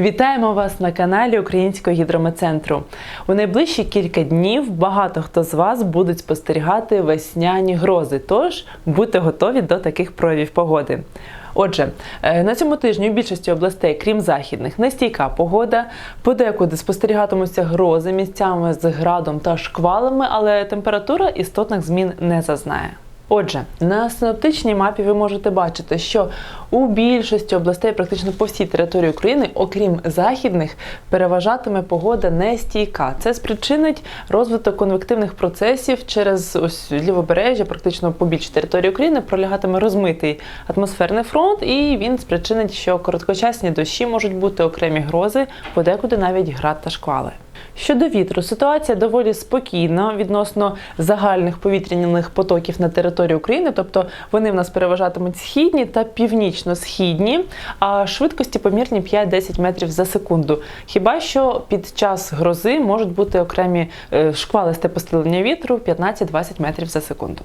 Вітаємо вас на каналі Українського гідрометцентру. У найближчі кілька днів багато хто з вас будуть спостерігати весняні грози, тож будьте готові до таких проявів погоди. Отже, е, на цьому тижні у більшості областей, крім західних, нестійка погода. Подекуди спостерігатимуться грози місцями з градом та шквалами, але температура істотних змін не зазнає. Отже, на синоптичній мапі ви можете бачити, що у більшості областей, практично по всій території України, окрім західних, переважатиме погода нестійка. Це спричинить розвиток конвективних процесів через ось лівобережжя, практично по більшій території України пролягатиме розмитий атмосферний фронт, і він спричинить, що короткочасні дощі можуть бути окремі грози, подекуди навіть град та шквали. Щодо вітру, ситуація доволі спокійна відносно загальних повітряних потоків на території України, тобто вони в нас переважатимуть східні та північно-східні, а швидкості помірні 5-10 метрів за секунду. Хіба що під час грози можуть бути окремі е, шквалисте посилення вітру 15-20 метрів за секунду.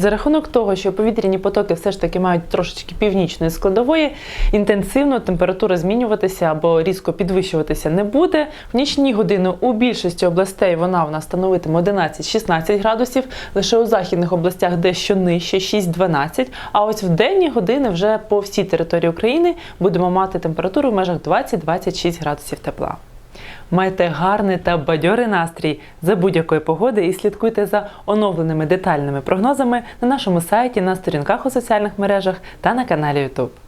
За рахунок того, що повітряні потоки все ж таки мають трошечки північної складової, інтенсивно температура змінюватися або різко підвищуватися не буде. В нічні години у більшості областей вона в нас становитиме 11-16 градусів, лише у західних областях дещо нижче 6-12. А ось в денні години вже по всій території України будемо мати температуру в межах 20-26 градусів тепла. Майте гарний та бадьорий настрій за будь-якої погоди і слідкуйте за оновленими детальними прогнозами на нашому сайті, на сторінках у соціальних мережах та на каналі YouTube.